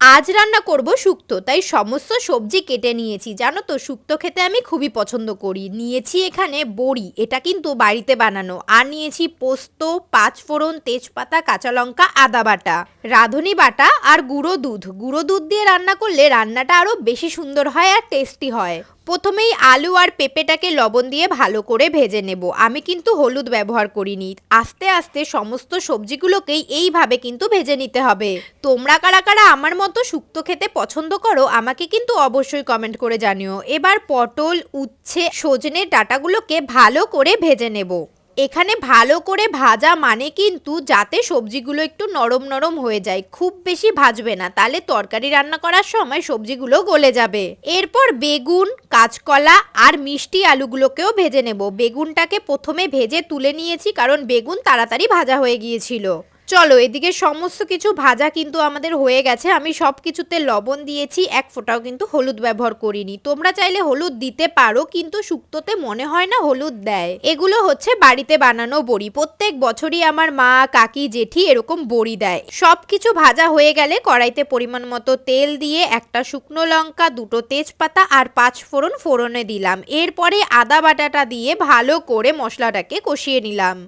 আজ রান্না করব শুক্তো, তাই সমস্ত সবজি কেটে নিয়েছি। জানো তো, শুক্তো খেতে আমি খুবই পছন্দ করি। নিয়েছি এখানে বড়ি, এটা কিন্তু বাড়িতে বানানো। আর নিয়েছি পোস্ত, পাঁচফোড়ন, তেজপাতা, কাঁচা লঙ্কা, আদা বাটা, রাঁধুনি বাটা আর গুঁড়ো দুধ। গুঁড়ো দুধ দিয়ে রান্না করলে রান্নাটা আরও বেশি সুন্দর হয় আর টেস্টি হয়। প্রথমেই আলু আর পেঁপেটাকে লবণ দিয়ে ভালো করে ভেজে নেব। আমি কিন্তু হলুদ ব্যবহার করিনি। আস্তে আস্তে সমস্ত সবজিগুলোকেই এইভাবে কিন্তু ভেজে নিতে হবে। তোমরা কারা কারা আমার মতো শুক্তো খেতে পছন্দ করো, আমাকে কিন্তু অবশ্যই কমেন্ট করে জানিও। এবার পটল, উচ্ছে, সজনে ডাটাগুলোকে ভালো করে ভেজে নেব। এখানে ভালো করে ভাজা মানে কিন্তু যাতে সবজিগুলো একটু নরম নরম হয়ে যায়, খুব বেশি ভাজবে না। তাহলে তরকারি রান্না করার সময় সবজিগুলো গলে যাবে। এরপর বেগুন, কাঁচকলা আর মিষ্টি আলুগুলোকেও ভেজে নেব। বেগুনটাকে প্রথমে ভেজে তুলে নিয়েছি কারণ বেগুন তাড়াতাড়ি ভাজা হয়ে গিয়েছিল। চলো, এদিকে সমস্ত কিছু ভাজা কিন্তু আমাদের হয়ে গেছে। আমি সব কিছুতে লবণ দিয়েছি, এক ফোঁটাও কিন্তু হলুদ ব্যবহার করিনি। তোমরা চাইলে হলুদ দিতে পারো, কিন্তু শুক্তোতে মনে হয় না হলুদ দেয়। এগুলো হচ্ছে বাড়িতে বানানো বড়ি। প্রত্যেক বছরই আমার মা, কাকি, জেঠি এরকম বড়ি দেয়। সব কিছু ভাজা হয়ে গেলে কড়াইতে পরিমাণ মতো তেল দিয়ে একটা শুকনো লঙ্কা, দুটো তেজপাতা আর পাঁচ ফোড়ন ফোড়নে দিলাম। এরপরে আদা বাটাটা দিয়ে ভালো করে মশলাটাকে কষিয়ে নিলাম।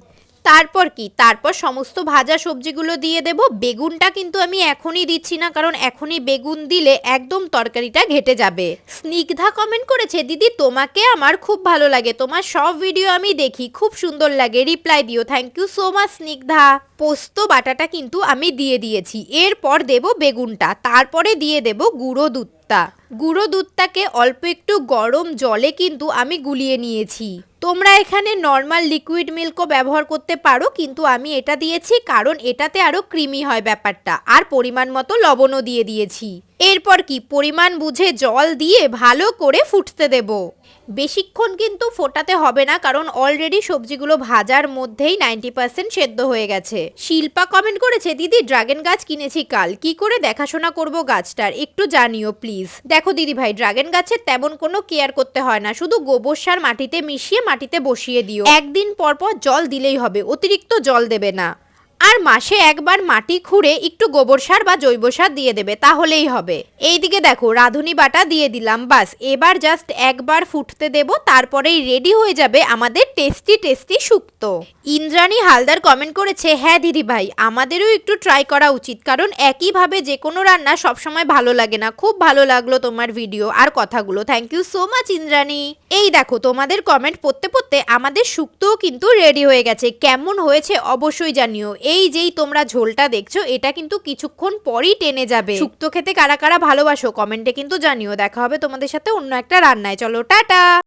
তারপর কি? তারপর সমস্ত ভাজা সবজিগুলো দিয়ে দেব। বেগুনটা কিন্তু আমি এখনই দিচ্ছি না, কারণ এখনই বেগুন দিলে একদম তরকারিটা ঘেটে যাবে। স্নিগ্ধা কমেন্ট করেছে, দিদি, তোমাকে আমার খুব ভালো লাগে। তোমার সব ভিডিও আমি দেখি। খুব সুন্দর লাগে। রিপ্লাই দিও। Thank you so much Snigdha. পোস্ত বাটাটা কিন্তু আমি দিয়ে দিয়েছি। এরপর দেব বেগুনটা, তারপরে দিয়ে দেব গুঁড়ো দুধটা। গুঁড়ো দুধটাকে অল্প একটু গরম জলে কিন্তু আমি গুলিয়ে নিয়েছি। তোমরা এখানে নর্মাল লিকুইড মিল্কও ব্যবহার করতে পারো, কিন্তু আমি এটা দিয়েছি কারণ এটাতে আরও ক্রিমি হয় ব্যাপারটা। আর পরিমাণ মতো লবণও দিয়ে দিয়েছি। এরপর কি পরিমাণ বুঝে জল দিয়ে ভালো করে ফুটতে দেব? বেশিক্ষণ কিন্তু ফোটাতে হবে না, কারণ অলরেডি সবজিগুলো ভাজার মধ্যেই নাইনটি পার্সেন্ট সেদ্ধ হয়ে গেছে। শিল্পা কমেন্ট করেছে, দিদি ড্রাগন গাছ কিনেছি কাল। কি করে দেখাশোনা করব গাছটার? একটু জানিও প্লিজ দেখো দিদি ভাই ড্রাগন গাছের তেমন কোনো কেয়ার করতে হয় না, শুধু গোবর সার মাটিতে মিশিয়ে মাটিতে বসিয়ে দিও। একদিন পর পর জল দিলেই হবে, অতিরিক্ত জল দেবে না। আর মাসে একবার মাটি খুঁড়ে একটু গোবর সার বা জৈব সার দিয়ে দেবে, তাহলেই হবে। এইদিকে দেখো, রাঁধুনি বাটা দিয়ে দিলাম, বাস। এবার জাস্ট একবার ফুটতে দেব, তারপরেই রেডি হয়ে যাবে আমাদের টেস্টি টেস্টি শুক্তো ইন্দ্রাণী হালদার কমেন্ট করেছে হ্যাঁ দিদি ভাই, আমাদেরও একটু ট্রাই করা উচিত, কারণ একইভাবে যে কোনো রান্না সবসময় ভালো লাগে না। খুব ভালো লাগল তোমার ভিডিও আর কথাগুলো। Thank you so much Indrani. এই দেখো, তোমাদের কমেন্ট পড়তে পড়তে আমাদের শুক্তোও কিন্তু রেডি হয়ে গেছে। কেমন হয়েছে অবশ্যই জানিও। এই যেই তোমরা ঝোলটা দেখছ, এটা কিন্তু কিছুক্ষণ পরই টেনে যাবে। শুক্তো খেতে কারা কারা ভালোবাসো কমেন্টে কিন্তু জানিও। দেখা হবে তোমাদের সাথে অন্য একটা রান্নায়। চলো, টাটা!